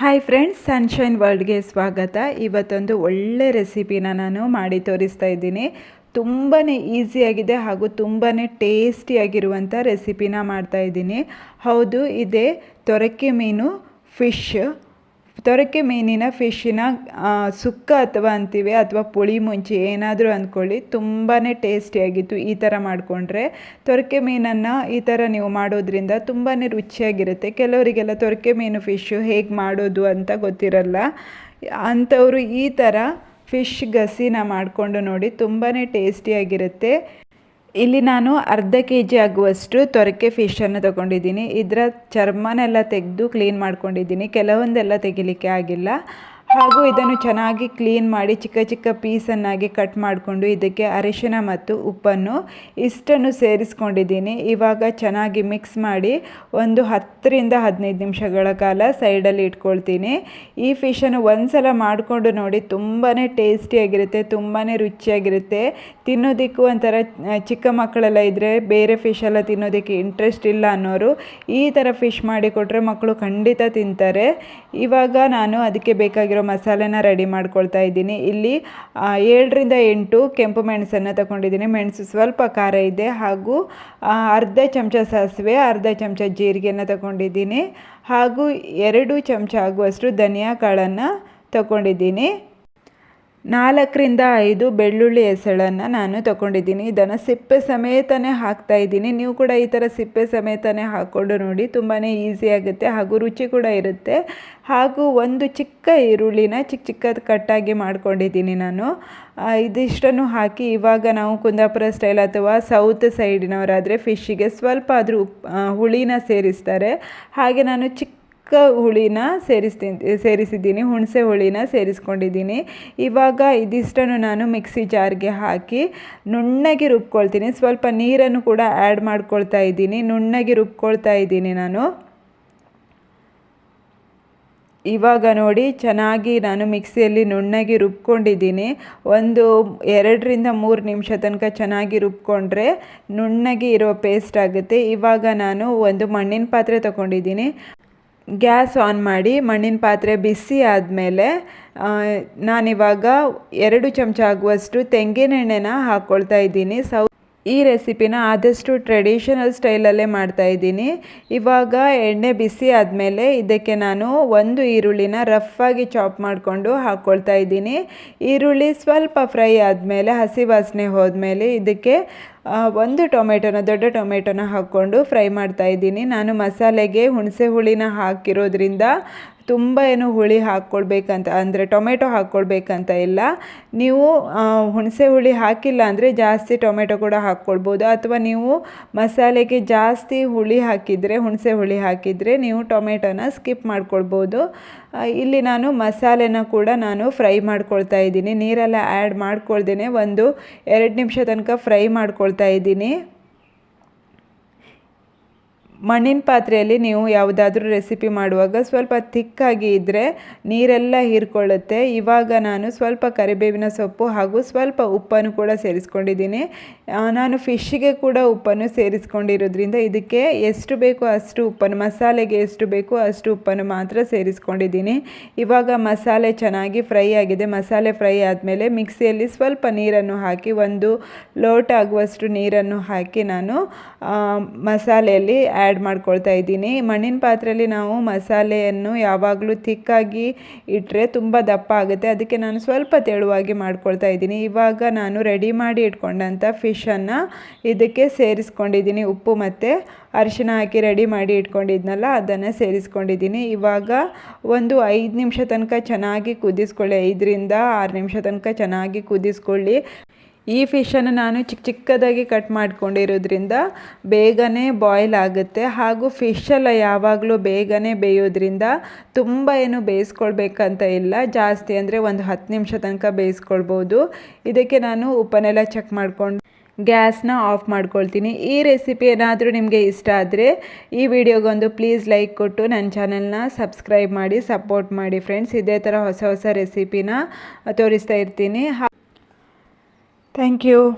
Hi friends sunshine ವರ್ಲ್ಡ್ಗೆ ಸ್ವಾಗತ. ಇವತ್ತೊಂದು ಒಳ್ಳೆ ರೆಸಿಪಿನ ನಾನು ಮಾಡಿ ತೋರಿಸ್ತಾ ಇದ್ದೀನಿ. ತುಂಬಾ ಈಸಿಯಾಗಿದೆ ಹಾಗೂ ತುಂಬಾ ಟೇಸ್ಟಿಯಾಗಿರುವಂಥ ರೆಸಿಪಿನ ಮಾಡ್ತಾ ಇದ್ದೀನಿ. ಹೌದು, ಇದೆ ತೊರಕೆ ಮೀನು ಫಿಶ್ ತೊರಕೆ ಮೀನಿನ ಫಿಶ್ಶಿನ ಸುಕ್ಕ ಅಥವಾ ಅಂತೀವಿ, ಅಥವಾ ಪುಳಿ ಮುಂಚಿ ಏನಾದರೂ ಅಂದ್ಕೊಳ್ಳಿ ತುಂಬಾ ಟೇಸ್ಟಿಯಾಗಿತ್ತು ಈ ಥರ ಮಾಡಿಕೊಂಡ್ರೆ. ತೊರಕೆ ಮೀನನ್ನು ಈ ಥರ ನೀವು ಮಾಡೋದ್ರಿಂದ ತುಂಬಾ ರುಚಿಯಾಗಿರುತ್ತೆ. ಕೆಲವರಿಗೆಲ್ಲ ತೊರಕೆ ಮೀನು ಫಿಶ್ಶು ಹೇಗೆ ಮಾಡೋದು ಅಂತ ಗೊತ್ತಿರಲ್ಲ. ಅಂಥವರು ಈ ಥರ ಫಿಶ್ ಗಸಿನ ಮಾಡಿಕೊಂಡು ನೋಡಿ ತುಂಬಾ ಟೇಸ್ಟಿಯಾಗಿರುತ್ತೆ ಇಲ್ಲಿ ನಾನು ಅರ್ಧ ಕೆ ಜಿ ಆಗುವಷ್ಟು ತೊರಕೆ ಫಿಶನ್ನು ತಗೊಂಡಿದ್ದೀನಿ. ಇದರ ಚರ್ಮನೆಲ್ಲ ತೆಗೆದು ಕ್ಲೀನ್ ಮಾಡ್ಕೊಂಡಿದ್ದೀನಿ. ಕೆಲವೊಂದೆಲ್ಲ ತೆಗಿಲಿಕ್ಕೆ ಆಗಿಲ್ಲ. ಹಾಗೂ ಇದನ್ನು ಚೆನ್ನಾಗಿ ಕ್ಲೀನ್ ಮಾಡಿ ಚಿಕ್ಕ ಚಿಕ್ಕ ಪೀಸನ್ನಾಗಿ ಕಟ್ ಮಾಡಿಕೊಂಡು ಇದಕ್ಕೆ ಅರಿಶಿನ ಮತ್ತು ಉಪ್ಪನ್ನು ಇಷ್ಟನ್ನು ಸೇರಿಸ್ಕೊಂಡಿದ್ದೀನಿ. ಇವಾಗ ಚೆನ್ನಾಗಿ ಮಿಕ್ಸ್ ಮಾಡಿ ಒಂದು ಹತ್ತರಿಂದ ಹದಿನೈದು ನಿಮಿಷಗಳ ಕಾಲ ಸೈಡಲ್ಲಿ ಇಟ್ಕೊಳ್ತೀನಿ. ಈ ಫಿಶನ್ನು ಒಂದು ಸಲ ಮಾಡಿಕೊಂಡು ನೋಡಿ ತುಂಬಾ ಟೇಸ್ಟಿಯಾಗಿರುತ್ತೆ ತುಂಬಾ ರುಚಿಯಾಗಿರುತ್ತೆ. ತಿನ್ನೋದಕ್ಕೂ ಒಂಥರ ಚಿಕ್ಕ ಮಕ್ಕಳೆಲ್ಲ ಇದ್ದರೆ ಬೇರೆ ಫಿಶೆಲ್ಲ ತಿನ್ನೋದಕ್ಕೆ ಇಂಟ್ರೆಸ್ಟ್ ಇಲ್ಲ ಅನ್ನೋರು ಈ ಥರ ಫಿಶ್ ಮಾಡಿ ಕೊಟ್ಟರೆ ಮಕ್ಕಳು ಖಂಡಿತ ತಿಂತಾರೆ. ಇವಾಗ ನಾನು ಅದಕ್ಕೆ ಬೇಕಾಗಿರೋ ಮಸಾಲೆನ ರೆಡಿ ಮಾಡ್ಕೊಳ್ತಾ ಇದ್ದೀನಿ. ಇಲ್ಲಿ ಏಳರಿಂದ ಎಂಟು ಕೆಂಪು ಮೆಣಸನ್ನು ತಗೊಂಡಿದ್ದೀನಿ. ಮೆಣಸು ಸ್ವಲ್ಪ ಖಾರ ಇದೆ. ಹಾಗೂ ಅರ್ಧ ಚಮಚ ಸಾಸಿವೆ, ಅರ್ಧ ಚಮಚ ಜೀರಿಗೆನ ತಗೊಂಡಿದ್ದೀನಿ. ಹಾಗೂ ಎರಡು ಚಮಚ ಆಗುವಷ್ಟು ಧನಿಯಾ ಕಾಳನ್ನು ತಗೊಂಡಿದ್ದೀನಿ. ನಾಲ್ಕರಿಂದ ಐದು ಬೆಳ್ಳುಳ್ಳಿ ಹೆಸಳನ್ನು ನಾನು ತೊಗೊಂಡಿದ್ದೀನಿ. ಇದನ್ನು ಸಿಪ್ಪೆ ಸಮೇತನೇ ಹಾಕ್ತಾ ಇದ್ದೀನಿ. ನೀವು ಕೂಡ ಈ ಥರ ಸಿಪ್ಪೆ ಸಮೇತನೇ ಹಾಕ್ಕೊಂಡು ನೋಡಿ. ತುಂಬಾ ಈಸಿ ಆಗುತ್ತೆ ಹಾಗೂ ರುಚಿ ಕೂಡ ಇರುತ್ತೆ. ಹಾಗೂ ಒಂದು ಚಿಕ್ಕ ಈರುಳ್ಳಿನ ಚಿಕ್ಕ ಚಿಕ್ಕದು ಕಟ್ಟಾಗಿ ಮಾಡ್ಕೊಂಡಿದ್ದೀನಿ ನಾನು. ಇದಿಷ್ಟನ್ನು ಹಾಕಿ ಇವಾಗ ನಾವು ಕುಂದಾಪುರ ಸ್ಟೈಲ್ ಅಥವಾ ಸೌತ್ ಸೈಡಿನವರಾದರೆ ಫಿಶ್ಶಿಗೆ ಸ್ವಲ್ಪ ಆದರೂ ಹುಳಿನ ಸೇರಿಸ್ತಾರೆ. ಹಾಗೆ ನಾನು ಚಿಕ್ಕ ಚಿಕ್ಕ ಹುಳಿನ ಸೇರಿಸ್ತೀನಿ ಸೇರಿಸಿದ್ದೀನಿ, ಹುಣಸೆ ಹುಳಿನ ಸೇರಿಸ್ಕೊಂಡಿದ್ದೀನಿ. ಇವಾಗ ಇದಿಷ್ಟನ್ನು ನಾನು ಮಿಕ್ಸಿ ಜಾರ್ಗೆ ಹಾಕಿ ನುಣ್ಣಗೆ ರುಬ್ಕೊಳ್ತೀನಿ. ಸ್ವಲ್ಪ ನೀರನ್ನು ಕೂಡ ಆ್ಯಡ್ ಮಾಡ್ಕೊಳ್ತಾ ಇದ್ದೀನಿ. ನುಣ್ಣಗೆ ರುಬ್ಕೊಳ್ತಾ ಇದ್ದೀನಿ ನಾನು. ಇವಾಗ ನೋಡಿ, ಚೆನ್ನಾಗಿ ನಾನು ಮಿಕ್ಸಿಯಲ್ಲಿ ನುಣ್ಣಗೆ ರುಬ್ಕೊಂಡಿದ್ದೀನಿ. ಒಂದು ಎರಡರಿಂದ ಮೂರು ನಿಮಿಷ ತನಕ ಚೆನ್ನಾಗಿ ರುಬ್ಕೊಂಡ್ರೆ ನುಣ್ಣಗೆ ಇರೋ ಪೇಸ್ಟ್ ಆಗುತ್ತೆ. ಇವಾಗ ನಾನು ಒಂದು ಮಣ್ಣಿನ ಪಾತ್ರೆ ತಗೊಂಡಿದ್ದೀನಿ. ಗ್ಯಾಸ್ ಆನ್ ಮಾಡಿ ಮಣ್ಣಿನ ಪಾತ್ರೆ ಬಿಸಿ ಆದಮೇಲೆ ನಾನಿವಾಗ ಎರಡು ಚಮಚ ಆಗುವಷ್ಟು ತೆಂಗಿನೆಣ್ಣೆನ ಹಾಕ್ಕೊಳ್ತಾ ಇದ್ದೀನಿ. ಸೌ ಈ ರೆಸಿಪಿನ ಆದಷ್ಟು ಟ್ರೆಡಿಷನಲ್ ಸ್ಟೈಲಲ್ಲೇ ಮಾಡ್ತಾಯಿದ್ದೀನಿ ಇವಾಗ ಎಣ್ಣೆ ಬಿಸಿ ಆದಮೇಲೆ ಇದಕ್ಕೆ ನಾನು ಒಂದು ಈರುಳ್ಳಿನ ರಫಾಗಿ ಚಾಪ್ ಮಾಡಿಕೊಂಡು ಹಾಕ್ಕೊಳ್ತಾ ಇದ್ದೀನಿ. ಈರುಳ್ಳಿ ಸ್ವಲ್ಪ ಫ್ರೈ ಆದಮೇಲೆ, ಹಸಿ ವಾಸನೆ ಹೋದ್ಮೇಲೆ ಇದಕ್ಕೆ ಒಂದು ಟೊಮೆಟೊನ, ದೊಡ್ಡ ಟೊಮೆಟೊನ ಹಾಕ್ಕೊಂಡು ಫ್ರೈ ಮಾಡ್ತಾ ಇದ್ದೀನಿ. ನಾನು ಮಸಾಲೆಗೆ ಹುಣಸೆ ಹುಳಿನ ಹಾಕಿರೋದ್ರಿಂದ ತುಂಬ ಏನು ಹುಳಿ ಹಾಕ್ಕೊಳ್ಬೇಕಂತ, ಅಂದರೆ ಟೊಮೆಟೊ ಹಾಕ್ಕೊಳ್ಬೇಕಂತ ಇಲ್ಲ. ನೀವು ಹುಣಸೆ ಹುಳಿ ಹಾಕಿಲ್ಲ ಅಂದರೆ ಜಾಸ್ತಿ ಟೊಮೆಟೊ ಕೂಡ ಹಾಕ್ಕೊಳ್ಬೋದು. ಅಥವಾ ನೀವು ಮಸಾಲೆಗೆ ಜಾಸ್ತಿ ಹುಳಿ ಹಾಕಿದರೆ, ಹುಣಸೆ ಹುಳಿ ಹಾಕಿದರೆ ನೀವು ಟೊಮೆಟೊನ ಸ್ಕಿಪ್ ಮಾಡ್ಕೊಳ್ಬೋದು. ಇಲ್ಲಿ ನಾನು ಮಸಾಲೆನ ಕೂಡ ನಾನು ಫ್ರೈ ಮಾಡ್ಕೊಳ್ತಾ ಇದ್ದೀನಿ. ನೀರೆಲ್ಲ ಆ್ಯಡ್ ಮಾಡ್ಕೊಳ್ದೇನೆ ಒಂದು ಎರಡು ನಿಮಿಷ ತನಕ ಫ್ರೈ ಮಾಡ್ಕೊಳ್ತಾ ಇದ್ದೀನಿ. ಮಣ್ಣಿನ ಪಾತ್ರೆಯಲ್ಲಿ ನೀವು ಯಾವುದಾದ್ರೂ ರೆಸಿಪಿ ಮಾಡುವಾಗ ಸ್ವಲ್ಪ ತಿಕ್ಕಾಗಿ ಇದ್ದರೆ ನೀರೆಲ್ಲ ಹೀರ್ಕೊಳ್ಳುತ್ತೆ. ಇವಾಗ ನಾನು ಸ್ವಲ್ಪ ಕರಿಬೇವಿನ ಸೊಪ್ಪು ಹಾಗೂ ಸ್ವಲ್ಪ ಉಪ್ಪನ್ನು ಕೂಡ ಸೇರಿಸ್ಕೊಂಡಿದ್ದೀನಿ. ನಾನು ಫಿಶ್ಶಿಗೆ ಕೂಡ ಉಪ್ಪನ್ನು ಸೇರಿಸ್ಕೊಂಡಿರೋದ್ರಿಂದ ಇದಕ್ಕೆ ಎಷ್ಟು ಬೇಕೋ ಅಷ್ಟು ಉಪ್ಪನ್ನು, ಮಸಾಲೆಗೆ ಎಷ್ಟು ಬೇಕೋ ಅಷ್ಟು ಉಪ್ಪನ್ನು ಮಾತ್ರ ಸೇರಿಸ್ಕೊಂಡಿದ್ದೀನಿ. ಇವಾಗ ಮಸಾಲೆ ಚೆನ್ನಾಗಿ ಫ್ರೈ ಆಗಿದೆ. ಮಸಾಲೆ ಫ್ರೈ ಆದಮೇಲೆ ಮಿಕ್ಸಿಯಲ್ಲಿ ಸ್ವಲ್ಪ ನೀರನ್ನು ಹಾಕಿ, ಒಂದು ಲೋಟ ಆಗುವಷ್ಟು ನೀರನ್ನು ಹಾಕಿ ನಾನು ಮಸಾಲೆಯಲ್ಲಿ ಆ್ಯಡ್ ಮಾಡ್ಕೊಳ್ತಾ ಇದ್ದೀನಿ. ಮಣ್ಣಿನ ಪಾತ್ರೆಯಲ್ಲಿ ನಾವು ಮಸಾಲೆಯನ್ನು ಯಾವಾಗಲೂ ತಿಕ್ಕಾಗಿ ಇಟ್ಟರೆ ತುಂಬ ದಪ್ಪ ಆಗುತ್ತೆ. ಅದಕ್ಕೆ ನಾನು ಸ್ವಲ್ಪ ತೆಳುವಾಗಿ ಮಾಡ್ಕೊಳ್ತಾ ಇದ್ದೀನಿ. ಇವಾಗ ನಾನು ರೆಡಿ ಮಾಡಿ ಇಟ್ಕೊಂಡಂಥ ಫಿಶನ್ನು ಇದಕ್ಕೆ ಸೇರಿಸ್ಕೊಂಡಿದ್ದೀನಿ. ಉಪ್ಪು ಮತ್ತು ಅರಿಶಿನ ಹಾಕಿ ರೆಡಿ ಮಾಡಿ ಇಟ್ಕೊಂಡಿದ್ನಲ್ಲ, ಅದನ್ನು ಸೇರಿಸ್ಕೊಂಡಿದ್ದೀನಿ. ಇವಾಗ ಒಂದು ಐದು ನಿಮಿಷ ತನಕ ಚೆನ್ನಾಗಿ ಕುದಿಸ್ಕೊಳ್ಳಿ. ಐದರಿಂದ ಆರು ನಿಮಿಷ ತನಕ ಚೆನ್ನಾಗಿ ಕುದಿಸ್ಕೊಳ್ಳಿ. ಈ ಫಿಶನ್ನು ನಾನು ಚಿಕ್ಕ ಚಿಕ್ಕದಾಗಿ ಕಟ್ ಮಾಡ್ಕೊಂಡಿರೋದ್ರಿಂದ ಬೇಗನೆ ಬಾಯ್ಲ್ ಆಗುತ್ತೆ. ಹಾಗೂ ಫಿಶೆಲ್ಲ ಯಾವಾಗಲೂ ಬೇಗನೆ ಬೇಯೋದ್ರಿಂದ ತುಂಬ ಏನು ಬೇಯಿಸ್ಕೊಳ್ಬೇಕಂತ ಇಲ್ಲ. ಜಾಸ್ತಿ ಅಂದರೆ ಒಂದು ಹತ್ತು ನಿಮಿಷ ತನಕ ಬೇಯಿಸ್ಕೊಳ್ಬೋದು. ಇದಕ್ಕೆ ನಾನು ಉಪ್ಪನ್ನೆಲ್ಲ ಚೆಕ್ ಮಾಡಿಕೊಂಡು ಗ್ಯಾಸ್ನ ಆಫ್ ಮಾಡ್ಕೊಳ್ತೀನಿ. ಈ ರೆಸಿಪಿ ಏನಾದರೂ ನಿಮಗೆ ಇಷ್ಟ ಆದರೆ ಈ ವಿಡಿಯೋಗೊಂದು ಪ್ಲೀಸ್ ಲೈಕ್ ಕೊಟ್ಟು ನನ್ನ ಚಾನಲ್ನ ಸಬ್ಸ್ಕ್ರೈಬ್ ಮಾಡಿ ಸಪೋರ್ಟ್ ಮಾಡಿ ಫ್ರೆಂಡ್ಸ್ ಇದೇ ಥರ ಹೊಸ ಹೊಸ ರೆಸಿಪಿನ ತೋರಿಸ್ತಾ ಇರ್ತೀನಿ. Thank you.